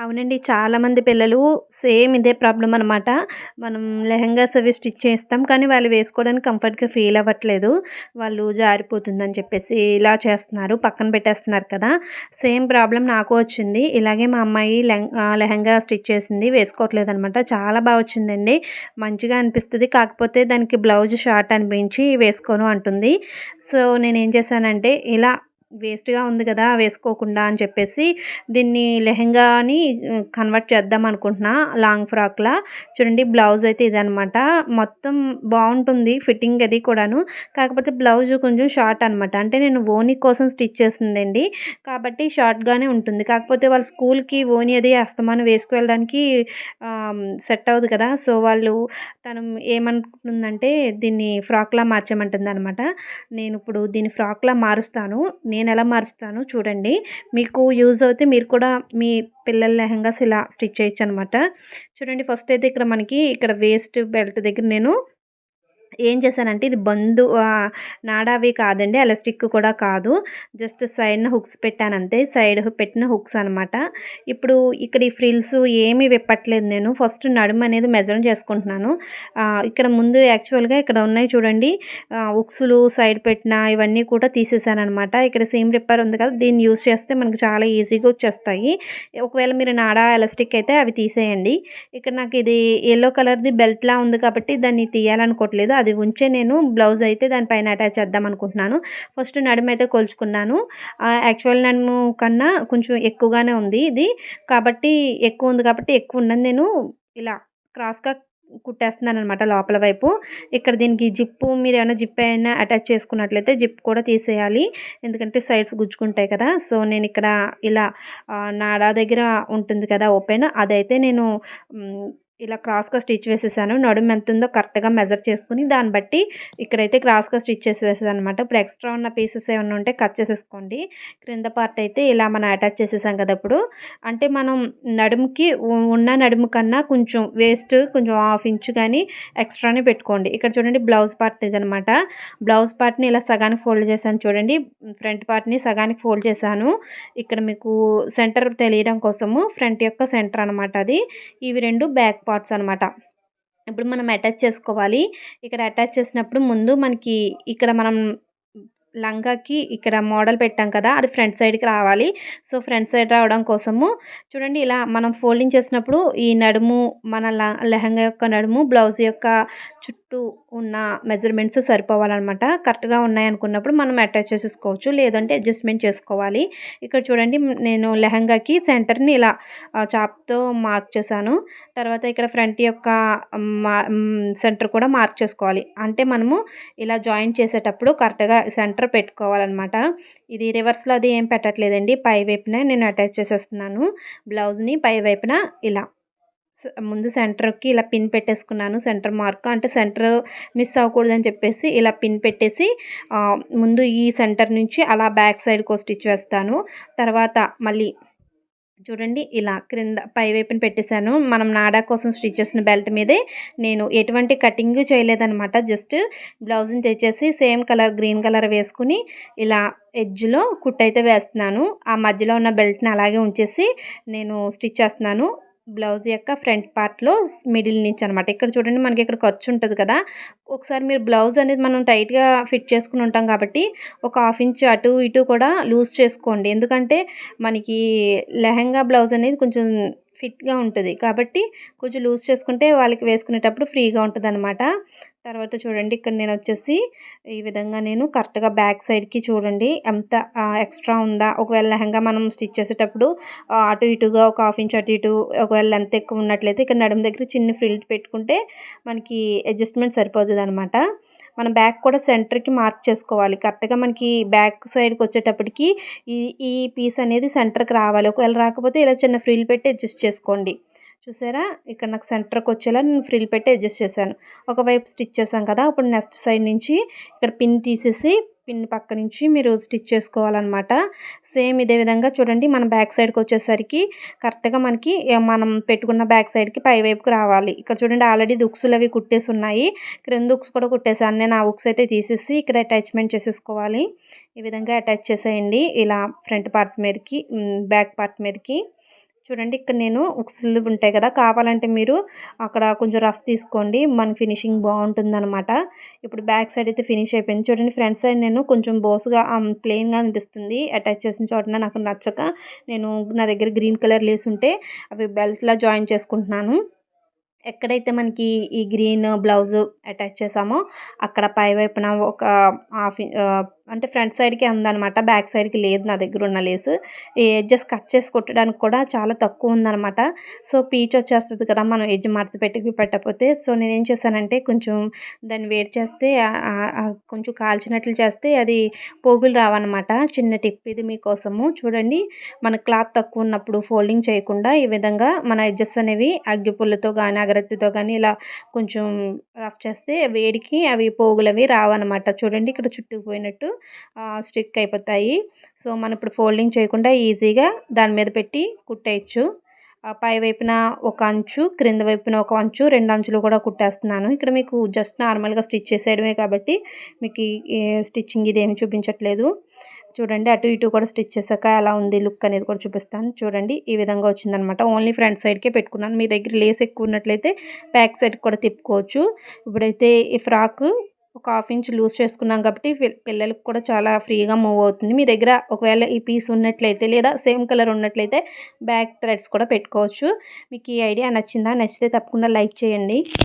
అవునండి. చాలామంది పిల్లలు సేమ్ ఇదే ప్రాబ్లం అనమాట. మనం లెహెంగాస్ అవి స్టిచ్ చేస్తాం. కానీ వాళ్ళు వేసుకోవడానికి కంఫర్ట్‌గా ఫీల్ అవ్వట్లేదు. వాళ్ళు జారిపోతుందని చెప్పేసి ఇలా చేస్తున్నారు. పక్కన పెట్టేస్తున్నారు కదా! సేమ్ ప్రాబ్లం నాకు వచ్చింది. ఇలాగే మా అమ్మాయి లెహంగా లెహెంగా స్టిచ్ చేసింది. వేసుకోవట్లేదు అనమాట చాలా బాగా వచ్చిందండి. మంచిగా అనిపిస్తుంది కాకపోతే దానికి బ్లౌజ్ షార్ట్ అనిపించి వేసుకోను అంటుంది. సో, నేను ఏం చేశానంటే ఇలా వేస్ట్‌గా ఉంది కదా! వేసుకోకుండా అని చెప్పేసి దీన్ని లెహెంగాని కన్వర్ట్ చేద్దాం అనుకుంటున్నా. లాంగ్ ఫ్రాక్‌లా. చూడండి బ్లౌజ్ అయితే ఇదనమాట. మొత్తం బాగుంటుంది ఫిట్టింగ్ అది కూడాను. కాకపోతే బ్లౌజ్ కొంచెం షార్ట్ అనమాట. అంటే నేను ఓనీ కోసం స్టిచ్ చేసిందండి. కాబట్టి షార్ట్‌గానే ఉంటుంది. కాకపోతే వాళ్ళు స్కూల్‌కి ఓనీ అది అస్తమానం వేసుకువెళ్ళడానికి సెట్ అవ్వదు కదా! సో, వాళ్ళు తను ఏమనుకుంటుందంటే దీన్ని ఫ్రాక్‌లా మార్చమంటుంది అనమాట నేను ఇప్పుడు దీన్ని ఫ్రాక్‌లా మారుస్తాను. నేను నేను ఎలా మారుస్తాను చూడండి. మీకు యూజ్ అవుతే మీరు కూడా మీ పిల్లల లెహంగాస్ ఇలా స్టిచ్ చేయొచ్చు అనమాట చూడండి ఫస్ట్ అయితే ఇక్కడ మనకి ఇక్కడ వేస్ట్ బెల్ట్ దగ్గర నేను ఏం చేశానంటే ఇది బందు నాడావి కాదండి. ఎలాస్టిక్ కూడా కాదు. జస్ట్ సైడ్‌న హుక్స్ పెట్టానంతే. సైడ్ పెట్టిన హుక్స్ అనమాట. ఇప్పుడు ఇక్కడ ఈ ఫ్రిల్స్ ఏమీ విప్పట్లేదు నేను. ఫస్ట్ నడుము అనేది మెజర్ చేసుకుంటున్నాను. ఇక్కడ ముందు యాక్చువల్‌గా ఇక్కడ ఉన్నాయి చూడండి. హుక్స్‌లు సైడ్ పెట్టిన ఇవన్నీ కూడా తీసేసాననమాట. ఇక్కడ సేమ్ రిప్పర్ ఉంది కదా! దీన్ని యూజ్ చేస్తే మనకు చాలా ఈజీగా వచ్చేస్తాయి. ఒకవేళ మీరు నాడా, ఎలాస్టిక్ అయితే అవి తీసేయండి. ఇక్కడ నాకు ఇది ఎల్లో కలర్‌ది బెల్ట్‌లా ఉంది కాబట్టి దాన్ని తీయాలనుకోవట్లేదు. అది ఉంచే నేను బ్లౌజ్ అయితే దానిపైన అటాచ్ చేద్దాం అనుకుంటున్నాను. ఫస్ట్ నడుమైతే కొలుచుకున్నాను. యాక్చువల్ నడుము కన్నా కొంచెం ఎక్కువగానే ఉంది ఇది. కాబట్టి ఎక్కువ ఉంది కాబట్టి ఎక్కువ ఉన్నది నేను ఇలా క్రాస్‌గా కుట్టేస్తున్నాను అనమాట లోపల వైపు. ఇక్కడ దీనికి జిప్పు మీరు ఏమైనా జిప్ అయినా అటాచ్ చేసుకున్నట్లయితే జిప్ కూడా తీసేయాలి. ఎందుకంటే సైడ్స్ గుచ్చుకుంటాయి కదా! సో, నేను ఇక్కడ ఇలా నాడా దగ్గర ఉంటుంది కదా ఓపెన్ అదైతే నేను ఇలా క్రాస్‌గా స్టిచ్ వేసేసాను. నడుము ఎంతుందో కరెక్ట్‌గా మెజర్ చేసుకుని దాన్ని బట్టి ఇక్కడైతే క్రాస్‌గా స్టిచ్ చేసేసాననమాట. ఇప్పుడు ఎక్స్ట్రా ఉన్న పీసెస్ ఏమైనా ఉంటే కట్ చేసేసుకోండి. క్రింద పార్ట్ అయితే ఇలా మనం అటాచ్ చేసేసాం కదా ఇప్పుడు. అంటే మనం నడుముకి ఉన్న నడుము కన్నా కొంచెం వేస్ట్ కొంచెం హాఫ్ ఇంచ్ కానీ ఎక్స్ట్రానే పెట్టుకోండి. ఇక్కడ చూడండి బ్లౌజ్ పార్ట్ ఇదనమాట. బ్లౌజ్ పార్ట్‌ని ఇలా సగానికి ఫోల్డ్ చేశాను చూడండి. ఫ్రంట్ పార్ట్‌ని సగానికి ఫోల్డ్ చేశాను. ఇక్కడ మీకు సెంటర్ తెలియడం కోసము ఫ్రంట్ యొక్క సెంటర్ అనమాట అది. ఇవి రెండు బ్యాక్ పార్ట్స్ అనమాట. ఇప్పుడు మనం అటాచ్ చేసుకోవాలి. ఇక్కడ అటాచ్ చేసినప్పుడు ముందు మనకి ఇక్కడ మనం లంగాకి ఇక్కడ మోడల్ పెట్టాం కదా! అది ఫ్రంట్ సైడ్‌కి రావాలి. సో, ఫ్రంట్ సైడ్ రావడం కోసము చూడండి ఇలా మనం ఫోల్డింగ్ చేసినప్పుడు ఈ నడుము మన ల యొక్క నడుము, బ్లౌజ్ యొక్క చుట్టూ ఉన్న మెజర్‌మెంట్స్ సరిపోవాలనమాట. కరెక్ట్‌గా ఉన్నాయనుకున్నప్పుడు మనం అటాచ్ చేసేసుకోవచ్చు. లేదంటే అడ్జస్ట్‌మెంట్ చేసుకోవాలి. ఇక్కడ చూడండి నేను లెహెంగాకి సెంటర్‌ని ఇలా చాప్‌తో మార్క్ చేశాను. తర్వాత ఇక్కడ ఫ్రంట్ యొక్క మా సెంటర్ కూడా మార్క్ చేసుకోవాలి. అంటే మనము ఇలా జాయింట్ చేసేటప్పుడు కరెక్ట్‌గా సెంటర్ పెట్టుకోవాలనమాట. ఇది రివర్స్‌లో అది ఏం పెట్టట్లేదండి. పై వైపున నేను అటాచ్ చేసేస్తున్నాను. బ్లౌజ్‌ని పై వైపున ఇలా ముందు సెంటర్‌కి ఇలా పిన్ పెట్టేసుకున్నాను. సెంటర్ మార్క్ అంటే సెంటర్ మిస్ అవ్వకూడదని చెప్పేసి ఇలా పిన్ పెట్టేసి ముందు ఈ సెంటర్ నుంచి అలా బ్యాక్ సైడ్‌కో స్టిచ్ వేస్తాను. తర్వాత మళ్ళీ చూడండి ఇలా క్రింద పై వైపున పెట్టేసాను. మనం నాడా కోసం స్టిచ్ చేసిన బెల్ట్ మీదే నేను ఎటువంటి కటింగ్ చేయలేదనమాట. జస్ట్ బ్లౌజ్‌ని తెచ్చేసి సేమ్ కలర్ గ్రీన్ కలర్ వేసుకొని ఇలా ఎడ్జ్‌లో కుట్టయితే వేస్తున్నాను. ఆ మధ్యలో ఉన్న బెల్ట్‌ని అలాగే ఉంచేసి నేను స్టిచ్ చేస్తున్నాను. బ్లౌజ్ యొక్క ఫ్రంట్ పార్ట్‌లో మిడిల్ నుంచి అనమాట. ఇక్కడ చూడండి మనకి ఇక్కడ ఖర్చు ఉంటుంది కదా! ఒకసారి మీరు బ్లౌజ్ అనేది మనం టైట్‌గా ఫిట్ చేసుకుని ఉంటాం కాబట్టి ఒక హాఫ్ ఇంచ్ అటు ఇటు కూడా లూజ్ చేసుకోండి. ఎందుకంటే మనకి లెహంగా బ్లౌజ్ అనేది కొంచెం ఫిట్‌గా ఉంటుంది కాబట్టి కొంచెం లూజ్ చేసుకుంటే వాళ్ళకి వేసుకునేటప్పుడు ఫ్రీగా ఉంటదనమాట. తర్వాత చూడండి ఇక్కడ నేను వచ్చేసి ఈ విధంగా నేను కరెక్ట్‌గా బ్యాక్ సైడ్‌కి చూడండి ఎంత ఎక్స్ట్రా ఉందా? ఒకవేళ లెహంగా మనం స్టిచ్ చేసేటప్పుడు అటు ఇటుగా ఒక హాఫ్ ఇంచ్ అటు ఇటు ఒకవేళ లెంత్ ఎక్కువ ఉన్నట్లయితే ఇక్కడ నడుము దగ్గర చిన్న ఫ్రిల్ట్ పెట్టుకుంటే మనకి అడ్జస్ట్‌మెంట్ సరిపోతుందనమాట మన బ్యాక్ కూడా సెంటర్‌కి మార్క్ చేసుకోవాలి. కరెక్ట్‌గా మనకి బ్యాక్ సైడ్‌కి వచ్చేటప్పటికి ఈ ఈ పీస్ అనేది సెంటర్‌కి రావాలి. ఒకవేళ రాకపోతే ఇలా చిన్న ఫ్రిల్ పెట్టి అడ్జస్ట్ చేసుకోండి. చూసారా? ఇక్కడ నాకు సెంటర్‌కి వచ్చేలా నేను ఫ్రిల్ పెట్టి అడ్జస్ట్ చేశాను. ఒకవైపు స్టిచ్ చేశాను కదా! ఇప్పుడు నెక్స్ట్ సైడ్ నుంచి ఇక్కడ పిన్ తీసేసి పిన్ పక్క నుంచి మీరు స్టిచ్ చేసుకోవాలనమాట. సేమ్ ఇదే విధంగా చూడండి మన బ్యాక్ సైడ్‌కి వచ్చేసరికి కరెక్ట్‌గా మనకి మనం పెట్టుకున్న బ్యాక్ సైడ్‌కి పై వైపుకి రావాలి. ఇక్కడ చూడండి ఆల్రెడీ దుక్సులు అవి కుట్టేసి ఉన్నాయి. క్రింద హుక్స్ కూడా కుట్టేసాను. నేను ఆ ఉక్స్ అయితే తీసేసి ఇక్కడ అటాచ్‌మెంట్ చేసేసుకోవాలి. ఈ విధంగా అటాచ్ చేసేయండి. ఇలా ఫ్రంట్ పార్ట్ మీదకి బ్యాక్ పార్ట్ మీదకి. చూడండి ఇక్కడ నేను ఉక్సులు ఉంటాయి కదా కావాలంటే మీరు అక్కడ కొంచెం రఫ్ తీసుకోండి మన ఫినిషింగ్ బాగుంటుందన్నమాట. ఇప్పుడు బ్యాక్ సైడ్ అయితే ఫినిష్ అయిపోయింది. చూడండి ఫ్రంట్ సైడ్ నేను కొంచెం బోసుగా ప్లెయిన్గా అనిపిస్తుంది. అటాచ్ చేసిన చోటన నాకు నచ్చక నేను నా దగ్గర గ్రీన్ కలర్ లేస్ ఉంటే అవి బెల్ట్లా జాయిన్ చేసుకుంటున్నాను. ఎక్కడైతే మనకి ఈ గ్రీన్ బ్లౌజ్ అటాచ్ చేసామో అక్కడ పై వైపున ఒక హాఫ్ అంటే ఫ్రంట్ సైడ్కి ఉందన్నమాట బ్యాక్ సైడ్కి లేదు నా దగ్గర ఉన్న లేస్. ఈ ఎడ్జెస్ కట్ చేసి కుట్టడానికి కూడా చాలా తక్కువ ఉందన్నమాట. సో పీచ్ వచ్చేస్తుంది కదా మనం ఎడ్జ్ మడత పెట్టి పెట్టకపోతే. సో నేను ఏం చేశానంటే కొంచెం దాన్ని వేడి చేస్తే కొంచెం కాల్చినట్లు చేస్తే అది పోగులు రావన్నమాట. చిన్న టిప్ ఇది మీకోసము. చూడండి మన క్లాత్ తక్కువ ఉన్నప్పుడు ఫోల్డింగ్ చేయకుండా ఈ విధంగా మన ఎడ్జెస్ అనేవి అగ్గిపుల్లతో కానీ అగరత్తితో కానీ ఇలా కొంచెం రఫ్ చేస్తే వేడికి అవి పోగులు అవి రావన్నమాట. చూడండి ఇక్కడ చుట్టుకుపోయినట్టు. స్టిక్ అయిపోతాయి. సో మనం ఇప్పుడు ఫోల్డింగ్ చేయకుండా ఈజీగా దాని మీద పెట్టి కుట్టేయచ్చు. పై వైపున ఒక అంచు క్రింద వైపున ఒక అంచు రెండు అంచులు కూడా కుట్టేస్తున్నాను. ఇక్కడ మీకు జస్ట్ నార్మల్గా స్టిచ్ చేసేయడమే కాబట్టి మీకు స్టిచ్చింగ్ ఇదేమి చూపించట్లేదు. చూడండి అటు ఇటు కూడా స్టిచ్ చేశాక ఎలా ఉంది లుక్ అనేది కూడా చూపిస్తాను. చూడండి ఈ విధంగా వచ్చిందనమాట. ఓన్లీ ఫ్రంట్ సైడ్కే పెట్టుకున్నాను. మీ దగ్గర లేస్ ఎక్కువ ఉన్నట్లయితే బ్యాక్ సైడ్ కూడా తిప్పుకోవచ్చు. ఇప్పుడైతే ఈ ఫ్రాక్ ఒక హాఫ్ ఇంచ్ లూజ్ చేసుకున్నాం కాబట్టి పిల్లలకు కూడా చాలా ఫ్రీగా మూవ్ అవుతుంది. మీ దగ్గర ఒకవేళ ఈ పీస్ ఉన్నట్లయితే లేదా సేమ్ కలర్ ఉన్నట్లయితే బ్యాక్ థ్రెడ్స్ కూడా పెట్టుకోవచ్చు. మీకు ఈ ఐడియా నచ్చిందా? నచ్చితే తప్పకుండా లైక్ చేయండి.